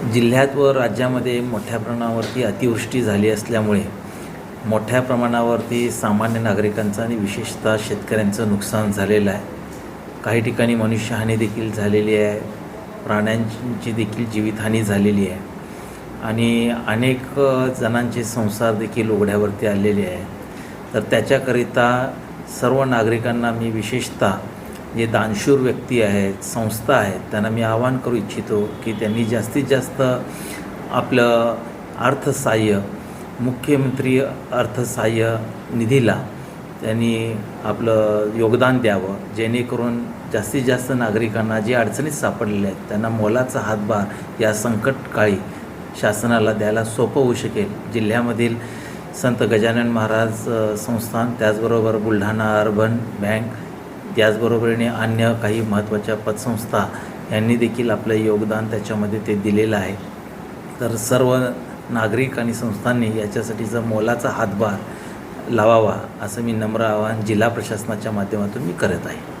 जिल्ह्यात व राज्यामध्ये मोठ्या प्रमाणावरती अतिवृष्टी झाली असल्यामुळे मोठ्या प्रमाणावरती सामान्य नागरिकांचं आणि विशेषतः शेतकऱ्यांचं नुकसान झालेलं आहे. काही ठिकाणी मनुष्यहानी देखील झालेली आहे. प्राण्यांची देखील जीवितहानी झालेली आहे. आणि अनेक जणांचे संसार देखील उघड्यावरती आलेले आहे. तर त्याच्याकरिता सर्व नागरिकांना मी विशेषतः जे दानशूर व्यक्ती आहेत संस्था आहेत त्यांना मी आवाहन करू इच्छितो की त्यांनी जास्तीत जास्त आपलं अर्थसहाय्य मुख्यमंत्री अर्थसहाय्य निधीला त्यांनी आपलं योगदान द्यावं जेणेकरून जास्तीत जास्त नागरिकांना जे अडचणीत सापडलेले आहेत त्यांना मोलाचा हातभार या संकटकाळी शासनाला द्यायला सोपं होऊ शकेल. जिल्ह्यामधील संत गजानन महाराज संस्थान त्याचबरोबर बुलढाणा अर्बन बँक त्याचबरोबरीने अन्य काही महत्त्वाच्या पतसंस्था यांनी देखील आपलं योगदान त्याच्यामध्ये ते दिलेलं आहे. तर सर्व नागरिक आणि संस्थांनी याच्यासाठीचा मोलाचा हातभार लावावा असं मी नम्र आवाहन जिल्हा प्रशासनाच्या माध्यमातून मी करत आहे.